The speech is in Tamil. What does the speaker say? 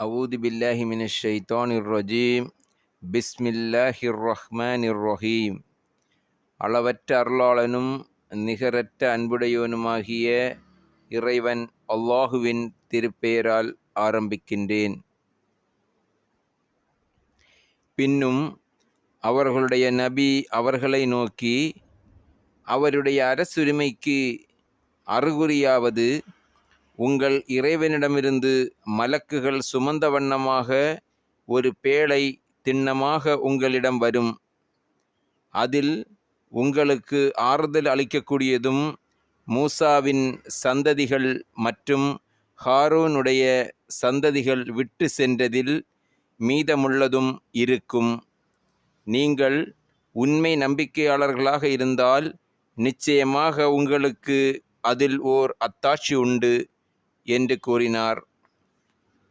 أعوذ بالله من الشيطان الرجيم بسم الله الرحمن الرحيم அளவற்ற அருளாளனும் நிகரற்ற அன்புடையவனுமாகிய இறைவன் அல்லாஹுவின் திருப்பெயரால் ஆரம்பிக்கின்றேன் பின்னும் அவர்களுடைய நபி அவர்களை நோக்கி அவருடைய அரசுரிமைக்கு அறிகுறியாவது உங்கள் இறைவனிடமிருந்து மலக்குகள் சுமந்த வண்ணமாக ஒரு பேழை திண்ணமாக உங்களிடம் வரும். அதில் உங்களுக்கு ஆறுதல் அளிக்கக்கூடியதும் மூசாவின் சந்ததிகள் மற்றும் ஹாரூனுடைய சந்ததிகள் விட்டு சென்றதில் மீதமுள்ளதும் இருக்கும். நீங்கள் உண்மை நம்பிக்கையாளர்களாக இருந்தால் நிச்சயமாக உங்களுக்கு அதில் ஓர் அத்தாட்சி உண்டு. என்று கூறினார்.